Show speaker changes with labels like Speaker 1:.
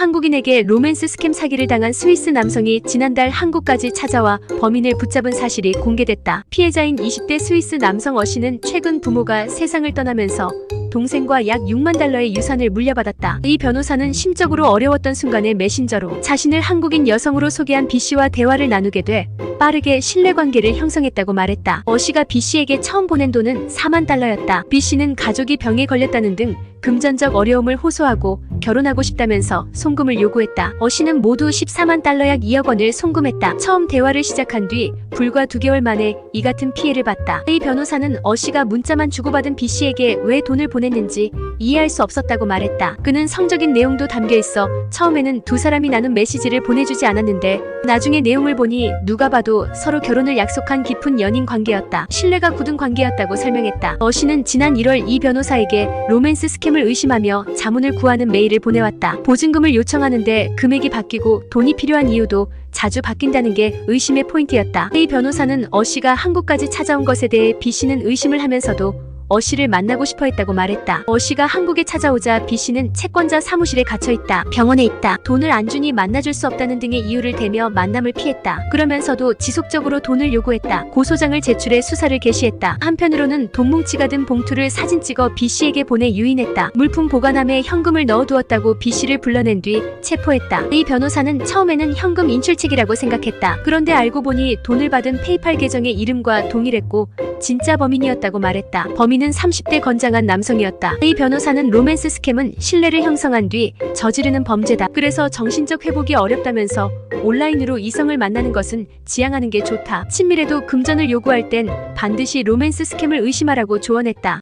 Speaker 1: 한국인에게 로맨스 스캠 사기를 당한 스위스 남성이 지난달 한국까지 찾아와 범인을 붙잡은 사실이 공개됐다. 피해자인 20대 스위스 남성 어 씨는 최근 부모가 세상을 떠나면서 동생과 약 6만 달러의 유산을 물려받았다. 이 변호사는 심적으로 어려웠던 순간에 메신저로 자신을 한국인 여성으로 소개한 B 씨와 대화를 나누게 돼 빠르게 신뢰관계를 형성했다고 말했다. 어 씨가 B 씨에게 처음 보낸 돈은 4만 달러였다. B 씨는 가족이 병에 걸렸다는 등 금전적 어려움을 호소하고 결혼하고 싶다면서 송금을 요구했다. 어 씨는 모두 14만 달러 약 2억 원을 송금했다. 처음 대화를 시작한 뒤 불과 두 개월 만에 이 같은 피해를 봤다. 이 변호사는 어 씨가 문자만 주고받은 B 씨에게 왜 돈을 보냈는지 이해할 수 없었다고 말했다. 그는 성적인 내용도 담겨 있어 처음에는 두 사람이 나눈 메시지를 보내주지 않았는데 나중에 내용을 보니 누가 봐도 서로 결혼을 약속한 깊은 연인 관계였다. 신뢰가 굳은 관계였다고 설명했다. 어 씨는 지난 1월 이 변호사에게 로맨스 스캠을 의심하며 자문을 구하는 메일을 보내왔다. 보증금을 요청하는데 금액이 바뀌고 돈이 필요한 이유도 자주 바뀐다는 게 의심의 포인트였다. 이 변호사는 어 씨가 한국까지 찾아온 것에 대해 B 씨는 의심을 하면서도 어 씨를 만나고 싶어 했다고 말했다. 어 씨가 한국에 찾아오자 B 씨는 채권자 사무실에 갇혀 있다. 병원에 있다. 돈을 안 주니 만나줄 수 없다는 등의 이유를 대며 만남을 피했다. 그러면서도 지속적으로 돈을 요구했다. 고소장을 제출해 수사를 개시했다. 한편으로는 돈 뭉치가 든 봉투를 사진 찍어 B 씨에게 보내 유인했다. 물품 보관함에 현금을 넣어두었다고 B 씨를 불러낸 뒤 체포했다. 이 변호사는 처음에는 현금 인출책이라고 생각했다. 그런데 알고 보니 돈을 받은 페이팔 계정의 이름과 동일했고 진짜 범인이었다고 말했다. 범인은 30대 건장한 남성이었다. 이 변호사는 로맨스 스캠은 신뢰를 형성한 뒤 저지르는 범죄다. 그래서 정신적 회복이 어렵다면서 온라인으로 이성을 만나는 것은 지양하는 게 좋다. 친밀해도 금전을 요구할 땐 반드시 로맨스 스캠을 의심하라고 조언했다.